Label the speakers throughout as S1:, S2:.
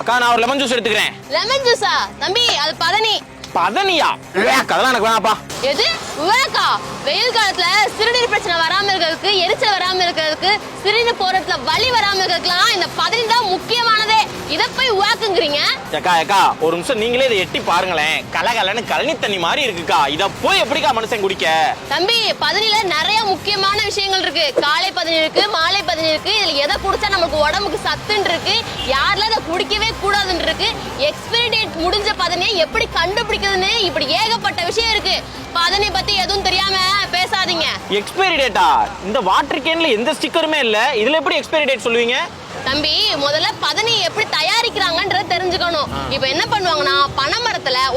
S1: அக்கா நான் ஒரு லெமன் ஜூஸ் எடுத்துக்கிறேன்.
S2: லெமன் ஜூஸா தம்பி அது பதனி.
S1: பதனியா? அதெல்லாம் எனக்கு வேணாப்பா
S2: எது? உவேக்கா வெயில் காலத்துல சிறுநீர் பிரச்சனை வராம இருக்கிறதுக்கு எரிச்சல் வராம இருக்கிறதுக்கு சிறுநீர் போறதுல வலி வராம இருக்கிறதுக்குலாம் இந்த பதனி தான் முக்கியமானதே. இத போய் உவாக்குங்கிறீங்க?
S1: ஏக்கா ஏக்கா ஒரு நிமிஷம் நீங்களே இதை எட்டி பாருங்களேன். கலகலன்னு கழனி தண்ணி மாதிரி இருக்குக்கா. இத போய் எப்படிக்கா மனுஷன் குடிக்க?
S2: தம்பி பதனில நிறைய முக்கியமான விஷயங்கள் இருக்கு. காலை பதனி இருக்கு மாலை பதனி இருக்கு. இதுல எதை குடிச்சா நமக்கு உடம்புக்கு சத்துன்னு இருக்கு? யாரெல்லாம் இதை குடிக்கவே கூடாதுன்னு இருக்கு? எக்ஸ்பைரி டேட் முடிஞ்ச பதனியை எப்படி கண்டுபிடிக்கிறதுன்னு இப்படி ஏகப்பட்ட விஷயம் இருக்கு. பதனி பத்தி எதுவும் தெரியாம பேசாதீங்க.
S1: எக்ஸ்பைரி டேட்டா இந்த வாட்டர் கேன்ல எந்த ஸ்டிக்கருமே இல்ல. இதுல எப்படி எக்ஸ்பைரி டேட் சொல்லுவீங்க?
S2: தம்பி முதல்ல பதனி எப்படி தயாரிக்கிறாங்கன்றத தெரிஞ்சுக்கணும். இப்போ என்ன பண்ணுவாங்கன்னா பனைமரத்துல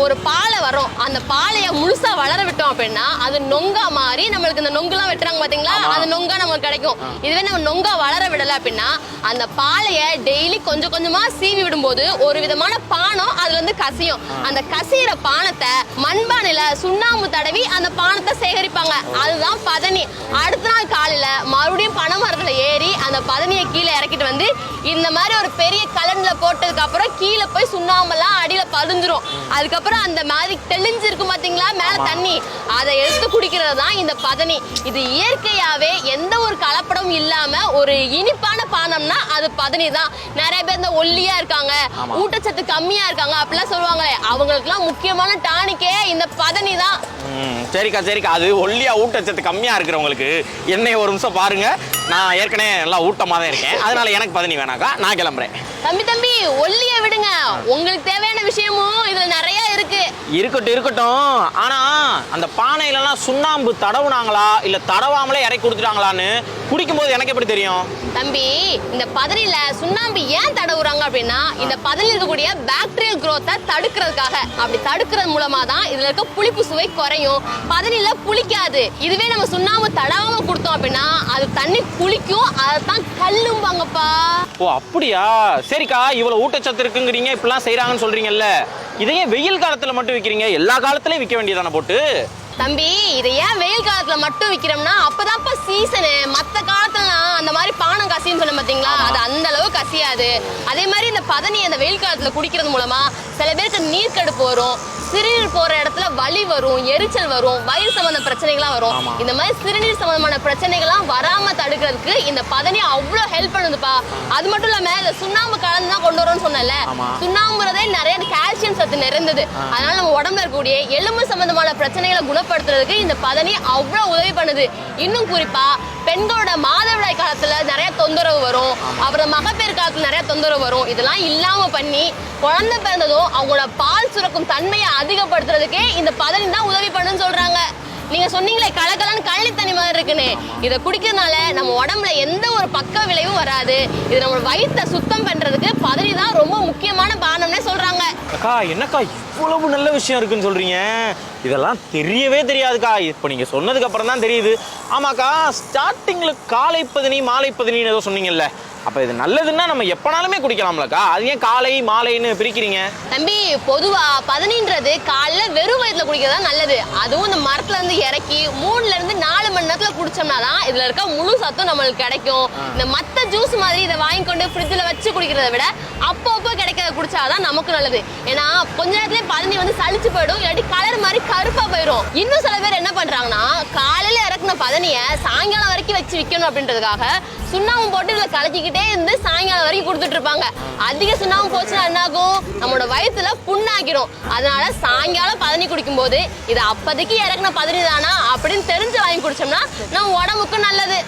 S2: ஒரு பாலை வரும் அந்த பாலைய முழுசா வளர விட்டோம் அப்படின்னா அது நொங்கா மாறி நம்மளுக்கு இந்த நொங்குலாம் வெட்டுறாங்க பாத்தீங்களா? அது நொங்கா நமக்கு கிடைக்கும். இதுவே நம்ம நொங்கா வளர விடல அப்படின்னா அந்த பாலைய டெய்லி கொஞ்சம் கொஞ்சமா சீவி விடும்போது ஒரு விதமான பானம் அதுல இருந்து கசியும். அந்த கசியிற பானத்தை மண்பானையில சுண்ணாம்பு தடவி அந்த பானத்தை சேகரிப்பாங்க. அதுதான் பதனி. அடுத்த நாள் காலையில மறுபடியும் பனைமரத்துல ஏறி அந்த பதனியை கீழே இறக்கிட்டு வந்து இந்த மாதிரி ஒரு பெரிய கலன்ல போட்டதுக்கு அப்புறம் கீழே போய் சுண்ணாம்பெல்லாம் அடியில பதிஞ்சிரும் அதுக்கப்புறம் அந்த மாதிரி தெளிஞ்சிருக்கும் பாத்தீங்களா? மேல தண்ணி. அதை எடுத்து குடிக்கிறது தான் இந்த பதனி. இது இயற்கையாவே எந்த ஒரு கலப்படமும் இல்லாம ஒரு இனிப்பான பானம்னா அது பதனி தான் நிறைய பேர் இந்த ஒல்லியா இருக்காங்க ஊட்டச்சத்து கம்மியா இருக்காங்க அப்படிலாம் சொல்லுவாங்களே. அவங்களுக்குலாம் முக்கியமான டானிக்கே இந்த பதனி தான்
S1: சரிக்கா சரிக்கா. அது ஒல்லியா ஊட்டச்சத்து கம்மியா இருக்கிறவங்களுக்கு என்னை ஒரு நிமிஷம் பாருங்க. நான் ஏற்கனவே நல்லா ஊட்டமா தான் இருக்கேன். அதனால எனக்கு பதனி வேணாக்கா. நான் கிளம்புறேன்.
S2: தம்பி தம்பி ஒல்லிய விடுங்க. உங்களுக்கு தேவையான விஷயமும் இதுல
S1: இருக்கட்டும் இருக்கட்டும். ஆனா அந்த பானையிலலாம் சுண்ணாம்பு தடவுனாங்களா? இல்ல தடவாமலே இறக்கி கொடுத்துட்டாங்களான்னு குடிக்கும்போது எனக்கு எப்படி தெரியும்?
S2: தம்பி இந்த பதனில சுண்ணாம்பு ஏன் தடவுறாங்க அப்படின்னா இந்த பதனில் இருக்கக்கூடிய பாக்டீரியல் growth-அ தடுக்கிறதுக்காக. அப்படி தடுக்கிறது மூலமா தான் இதுல இருக்க புளிப்பு சுவை குறையும். பதனில புளிக்காது. இதுவே நம்ம சுண்ணாம்பு தடவாம கொடுத்தோம் அப்படின்னா அது தண்ணி புளிக்கும். அதை தான் கல்லும்பாங்கப்பா.
S1: ஓ அப்படியா? சரிக்கா இவ்வளவு ஊட்டச்சத்து இருக்குங்கிறீங்க இப்படிலாம் செய்றாங்கன்னு சொல்றீங்கல்ல. இதையே வெயில் காலத்துல மட்டும் விற்கிறீங்க எல்லா காலத்துலயும் விற்க வேண்டியதான போட்டு?
S2: தம்பி இதை ஏன் வெயில் காலத்துல மட்டும் விக்கிறோம்னா அப்பதான்ப்பா சீசனு மத்த காலத்துல கசின்னு சொன்ன பாத்தீங்களா? அது அந்த அளவு கசியாது. அதே மாதிரி இந்த பதனி அந்த வெயில் காலத்துல குடிக்கிறது மூலமா சில பேருக்கு நீர் கடுப்பு வரும் சிறுநீர் போற இடத்துல வலி வரும் எரிச்சல் வரும் வயிறு சம்பந்த பிரச்சனைகள்லாம் வரும். இந்த மாதிரி சிறுநீர் சம்பந்தமான பிரச்சனைகள்லாம் வராம தடுக்கிறதுக்கு இந்த பதனி அவ்வளோ ஹெல்ப் பண்ணுதுப்பா. அது மட்டும் இல்லாம இந்த சுண்ணாம்பு கலந்து தான் கொண்டு வரோம்னு சொன்னல. சுண்ணாம்புறதே நிறைய கால்சியம் சத்து நிறைந்தது. அதனால நம்ம உடம்புல இருக்கக்கூடிய எலும்பு சம்பந்தமான பிரச்சனைகளை குணப்படுத்துறதுக்கு இந்த பதனி அவ்வளவு உதவி பண்ணுது. இன்னும் குறிப்பா பெண்களோட மாதவிடாய் காலத்துல நிறைய தொந்தரவு வரும். அப்புறம் மகப்பேறு காலத்துல நிறைய தொந்தரவு வரும். இதெல்லாம் இல்லாம பண்ணி குழந்தை பிறந்ததும் அவங்களோட பால் சுரக்கும் தன்மையை அதிகப்படுத்துறதுக்கே இந்த பதனி தான் உதவி பண்ணுன்னு சொல்றாங்க. நீங்க சொன்னீங்களே கலக்கலன்னு கழனி தண்ணி மாதிரி இருக்குன்னு. இதை குடிக்கிறதுனால நம்ம உடம்புல எந்த ஒரு பக்க விளைவும் வராது. இது நம்ம வயித்தை சுத்தம் பண்றதுக்கு பதனி தான் ரொம்ப முக்கியமான பானம்னே சொல்றாங்க
S1: அக்கா என்னக்கா இவ்வளவு நல்ல விஷயம் இருக்குன்னு சொல்றீங்க? இதெல்லாம் தெரியவே தெரியாதுக்கா. இப்போ நீங்க சொன்னதுக்கப்புறம் தான் தெரியுது. ஆமாக்கா ஸ்டார்டிங்ல காலை பதினி மாலை பதினின்னு ஏதோ சொன்னீங்கல்ல. அப்ப இது நல்லதுன்னா நம்ம எப்பனாலுமே குடிக்கலாம்லக்கா. அது ஏன் காலை மாலைன்னு பிரிக்கிறீங்க?
S2: தம்பி பொதுவா பதனின்றது காலைல வெறும் வயிற்றுல குடிக்கிறது தான் நல்லது. அதுவும் இந்த மரத்துல இருந்து இறக்கி மூணுல இருந்து நாலு மணி நேரத்துல குடிச்சோம்னா தான் இதுல இருக்க முழு சத்தும் நம்மளுக்கு கிடைக்கும். இந்த மத்த ஜூஸ் மாதிரி இதை வாங்கி கொண்டு ஃப்ரிட்ஜில் வச்சு குடிக்கிறத விட அப்பப்போ கிடைக்கிறத குடிச்சாதான் நமக்கு நல்லது. ஏன்னா கொஞ்ச நேரத்துலயே பதனி வந்து சளிச்சு போயிடும். இல்லாட்டி கலர் மாதிரி கருப்பா போயிடும் இன்னும் சில பேர் என்ன பண்றாங்கன்னா காலையில இறக்குன பதனிய சாயங்காலம் வரைக்கும் வச்சு விற்கணும் அப்படின்றதுக்காக சுண்ணாம்பு போட்டு இதுல கலக்கிக்கிட்டே இருந்து சாயங்காலம் வரைக்கும் கொடுத்துட்டு இருப்பாங்க அதிக சுண்ணாம்பு போச்சுன்னா என்ன ஆகும் நம்மளோட வயசுல புண்ணாக்கிடும். அதனால சாயங்காலம் பதனி குடிக்கும்போது இது அப்போதைக்கு இறக்குன பதனி தானா? அப்படின்னு தெரிஞ்சு வாங்கி குடிச்சோம்னா நம்ம உடம்புக்கு நல்லது.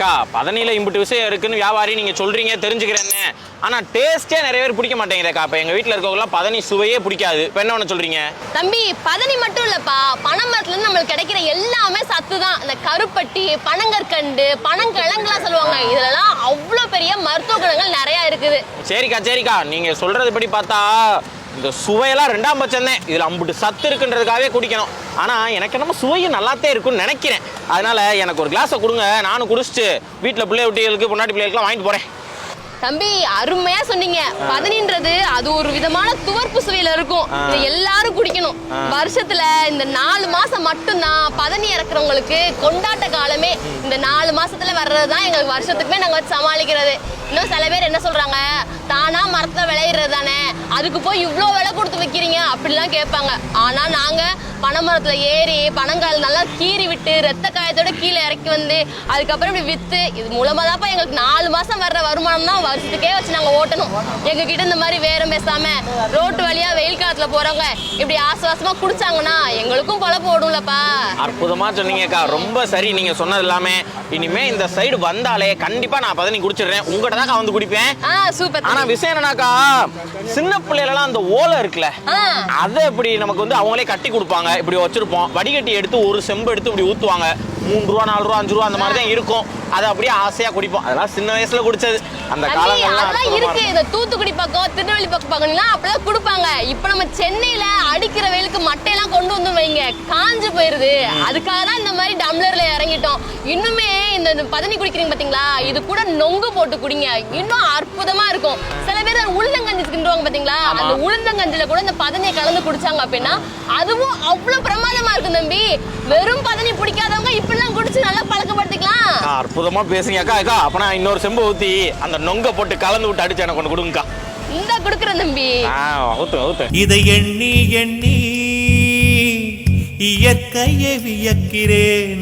S1: அக்கா பதனியில இம்புட்டு விஷயம் இருக்குன்னு வியாபாரி நீங்க சொல்றீங்க தெரிஞ்சுக்கிறேன்னு. ஆனா டேஸ்டே நிறைய பேர் பிடிக்க மாட்டேங்குதுக்கா. இப்ப எங்க வீட்டுல இருக்கவங்கலாம் பதனி சுவையே பிடிக்காது. இப்ப என்ன ஒண்ணு சொல்றீங்க?
S2: தம்பி பதனி மட்டும் இல்லப்பா. பனைமரத்துல இருந்து நம்மளுக்கு கிடைக்கிற எல்லாமே சத்து தான் இந்த கருப்பட்டி பனங்கற்கண்டு பனங்கிழங்குலாம் சொல்லுவாங்க. இதுலலாம் அவ்வளோ பெரிய மருத்துவ குணங்கள் நிறைய இருக்குது.
S1: சரிக்கா சரிக்கா. நீங்க சொல்றது படி பார்த்தா இந்த சுவையெல்லாம் ரெண்டாம் பட்சம் தான் இதுல அம்புட்டு சத்து இருக்குன்றதுக்காகவே குடிக்கணும். ஆனா எனக்கு என்னமோ சுவையும் நல்லாத்தே இருக்கும்னு நினைக்கிறேன். அதனால எனக்கு ஒரு கிளாஸை கொடுங்க. நானும் குடிச்சிட்டு வீட்டுல பிள்ளை குட்டிகளுக்கு பொண்டாட்டி பிள்ளைகளுக்குலாம் வாங்கிட்டு போறேன்.
S2: தம்பி அருமையா சொன்னீங்க. பதனின்றது அது ஒரு விதமான துவர்ப்பு சுவையில இருக்கும். எல்லாரும் குடிக்கணும். வருஷத்துல இந்த நாலு மாசம் மட்டும்தான் பதனி இறக்குறவங்களுக்கு கொண்டாட்ட காலமே இந்த நாலு மாசத்துல வர்றதுதான் எங்களுக்கு வருஷத்துக்குமே நாங்க வச்சு சமாளிக்கிறது. இன்னும் சில பேர் என்ன சொல்றாங்க? தானா மரத்துல விளையிறது தானே அதுக்கு போய் இவ்வளோ விலை கொடுத்து வைக்கிறீங்க? அப்படிலாம் கேட்பாங்க. ஆனால் நாங்கள் பனைமரத்துல ஏறி பனங்கால் நல்லா கீறி விட்டு ரத்த காயத்தோட கீழே இறக்கி வந்து அதுக்கப்புறம் இப்படி வித்து இது மூலமா தான்ப்பா எங்களுக்கு நாலு மாசம் வர்ற வருமானம் தான் வருஷத்துக்கே வச்சு நாங்க ஓட்டணும். எங்க கிட்ட இந்த மாதிரி வேறம் பேசாம ரோட்டு வழியா வெயில் காலத்துல போறவங்க இப்படி ஆசுவாசமா குடிச்சாங்கன்னா எங்களுக்கும் பொழப்பு ஓடும்லப்பா
S1: அற்புதமா சொன்னீங்கக்கா. ரொம்ப சரி நீங்க சொன்னது எல்லாமே. இனிமே இந்த சைடு வந்தாலே கண்டிப்பா நான் பதனி குடிச்சிடுறேன். உங்ககிட்ட தான் வந்து குடிப்பேன்.
S2: ஆ சூப்பர்
S1: ஆனா விஷயம் என்னன்னாக்கா சின்ன பிள்ளைகளெல்லாம் அந்த ஓலை இருக்குல்ல அதை இப்படி நமக்கு வந்து அவங்களே கட்டி கொடுப்பாங்க. இப்படி வச்சிருப்போம். வடிகட்டி எடுத்து ஒரு செம்பு எடுத்து இப்படி ஊத்துவாங்க. மூணு ரூபா நாலு ரூபா அஞ்சு ரூபா அந்த மாதிரி தான் இருக்கும். அதை அப்படியே ஆசையா குடிப்போம். அதெல்லாம் சின்ன வயசுல குடிச்சது. அந்த காலங்கள்லாம்
S2: இருக்கு. இந்த தூத்துக்குடி பக்கம் திருநெல்வேலி பக்கம் பக்கம்லாம் அப்பெல்லாம் கொடுப்பாங்க. இப்ப நம்ம சென்னையில அடிக்கிற வெயிலுக்கு மட்டையெல்லாம் கொண்டு வந்து வைங்க. காஞ்சு போயிருது. அதுக்காக தான் இந்த மாதிரி டம்ளர்ல இறங்கிட்டோம். இன்னுமே இந்த பதனி குடிக்கிறீங்க பாத்தீங்களா? இது கூட நொங்கு போட்டு குடிங்க. இன்னும் அற்புதமா இருக்கும். சில பேர் உளுந்தங்கஞ்சி கிண்டுவாங்க பாத்தீங்களா. அந்த உளுந்தங்கஞ்சில கூட இந்த பதனியை கலந்து குடிச்சாங்க அப்படின்னா அதுவும் அவ்வளவு பிரமாதமா இருக்கும் தம்பி. வெறும் பதனி பிடிக்காதவங்க இப்படிலாம் குடிச்சு நல்லா பழக்கப்படுத்திக்கலாம்.
S1: அக்கா, அற்புதமா பேசுங்க அக்கா அக்கா அப்ப நான் இன்னொரு செம்பு ஊத்தி அந்த நொங்க போட்டு கலந்து விட்டு அடிச்சு எனக்கு கொண்டு கொடுங்கக்கா.
S2: இந்த குடுக்குறேன் தம்பி.
S3: இதை எண்ணி எண்ணி இயற்கையை வியக்கிறேன்.